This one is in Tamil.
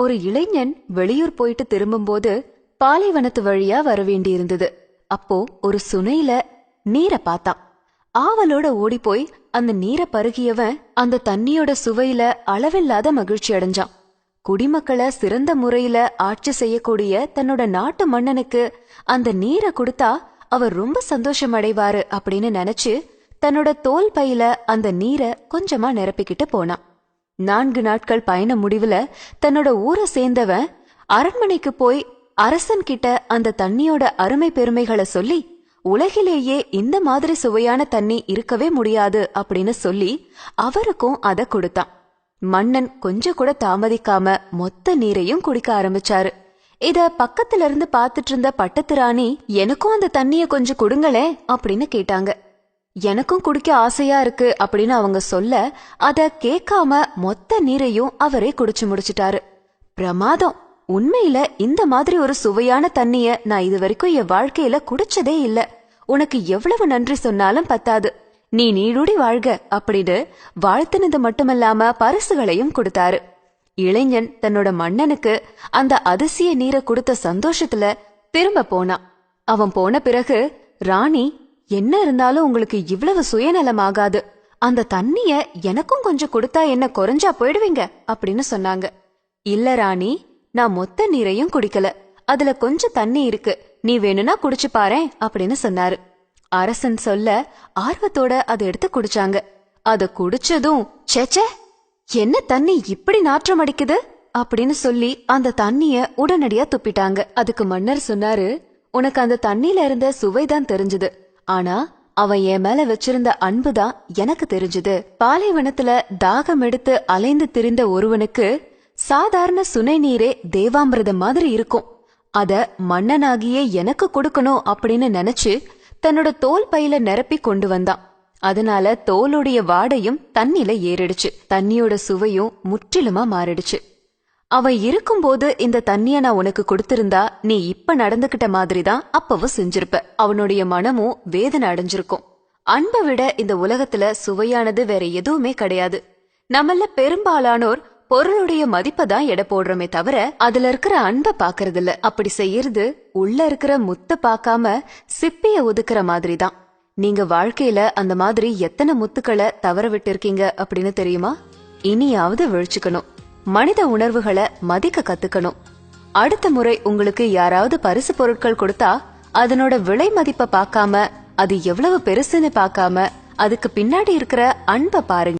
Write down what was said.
ஒரு இளைஞன் வெளியூர் போயிட்டு திரும்பும்போது பாலைவனத்து வழியா வர வேண்டியிருந்தது. அப்போ ஒரு சுனையில நீரை பார்த்தான். ஆவலோட ஓடி போய் அந்த நீரை பருகியவன் அந்த தண்ணியோட சுவையில அளவில்லாத மகிழ்ச்சி அடைஞ்சான். குடிமக்களை சிறந்த முறையில ஆட்சி செய்யக்கூடிய தன்னோட நாட்டு மன்னனுக்கு அந்த நீரை கொடுத்தா அவர் ரொம்ப சந்தோஷம் அடைவாரு அப்படின்னு நினைச்சு தன்னோட தோல் பையில அந்த நீரை கொஞ்சமா நிரப்பிக்கிட்டு போனான். நான்கு நாட்கள் பயண முடிவுல தன்னோட ஊரை சேர்ந்தவன் அரண்மனைக்கு போய் அரசன் கிட்ட அந்த தண்ணியோட அருமை பெருமைகளை சொல்லி உலகிலேயே இந்த மாதிரி சுவையான தண்ணி இருக்கவே முடியாது அப்படின்னு சொல்லி அவருக்கும் அத கொடுத்தான். மன்னன் கொஞ்சம் கூட தாமதிக்காம மொத்த நீரையும் குடிக்க ஆரம்பிச்சாரு. இத பக்கத்துல இருந்து பாத்துட்டு இருந்த பட்டத்து ராணி எனக்கும் அந்த தண்ணிய கொஞ்சம் கொடுங்களேன் அப்படின்னு கேட்டாங்க. எனக்கும் குடிக்க ஆசையா இருக்கு அப்படின்னு அவங்க சொல்ல அத கேட்காம மொத்த நீரையும் அவரே குடிச்சு முடிச்சிட்டாரு. பிரமாதம். உண்மையில இந்த மாதிரி ஒரு சுவையான தண்ணிய நான் இது வரைக்கும் என் வாழ்க்கையில குடிச்சதே இல்ல. உனக்கு எவ்வளவு நன்றி சொன்னாலும் பத்தாது. நீ நீடூடி வாழ்க அப்படின்னு வாழ்த்துனது மட்டுமல்லாம பரிசுகளையும் கொடுத்தாரு. இளைஞன் தன்னோட மன்னனுக்கு அந்த அதிசய நீரை கொடுத்த சந்தோஷத்துல திரும்ப போனான். அவன் போன பிறகு ராணி என்ன இருந்தாலும் உங்களுக்கு இவ்வளவு சுயநலம் ஆகாது அந்த தண்ணிய எனக்கும் கொஞ்சம் கொடுத்தா என்ன குறைஞ்சா போயிடுவீங்க அப்படின்னு சொன்னாங்க. இல்ல ராணி நான் மொத்த நீரையும் குடிக்கல. அதுல கொஞ்சம் தண்ணி இருக்கு. நீ வேணும்னா குடிச்சு பாரேன் அப்படின்னு சொன்னாரு. அரசன் சொல்ல ஆர்வத்தோட அதை எடுத்து குடிச்சாங்க. அத குடிச்சதும் சேச்சே என்ன தண்ணி இப்படி நாற்றம் அடிக்குது? அப்படின்னு சொல்லி அந்த தண்ணிய உடனடியா துப்பிட்டாங்க. அதுக்கு மன்னர் சொன்னாரு உனக்கு அந்த தண்ணில இருந்த சுவைதான் தெரிஞ்சது. ஆனா அவன் என் மேல வச்சிருந்த அன்புதான் எனக்கு தெரிஞ்சது. பாலைவனத்துல தாகம் எடுத்து அலைந்து திரிந்த ஒருவனுக்கு சாதாரண சுனை நீரே தேவாமிரதம் மாதிரி இருக்கும். அத மன்னனாகியே எனக்கு கொடுக்கணும் அப்படின்னு நினைச்சு தன்னோட தோல் பையில நிரப்பி கொண்டு வந்தான். அதனால தோலுடைய வாடையும் தண்ணில ஏறிடுச்சு. தண்ணியோட சுவையும் முற்றிலுமா மாறிடுச்சு. அவன் இருக்கும்போது இந்த தண்ணிய நான் உனக்கு கொடுத்திருந்தா நீ இப்ப நடந்துகிட்ட மாதிரி தான் அப்பவும் செஞ்சிருப்ப. அவனுடைய மனமும் வேதனை அடைஞ்சிருக்கும். அன்பை விட இந்த உலகத்துல சுவையானது வேற எதுவுமே கிடையாது. நம்மள பெரும்பாலானோர் பொருளுடைய மதிப்பை தான் எடை போடுறோமே தவிர அதுல இருக்கிற அன்பை பாக்குறது இல்ல அப்படி செய்யறது உள்ள இருக்கிற முத்த பார்க்காம சிப்பிய ஒதுக்குற மாதிரி தான் நீங்க வாழ்க்கையில அந்த மாதிரி எத்தனை முத்துக்களை தவற விட்டு இருக்கீங்க அப்படின்னு தெரியுமா? இனியாவது விழிச்சுக்கணும். மனித உணர்வுகளை மதிக்க கத்துக்கணும். அடுத்த முறை உங்களுக்கு யாராவது பரிசு பொருட்கள் கொடுத்தா அதனோட விலை மதிப்பை பார்க்காம அது எவ்வளவு பெருசுன்னு பார்க்காம அதுக்கு பின்னாடி இருக்கிற அன்பை பாருங்க.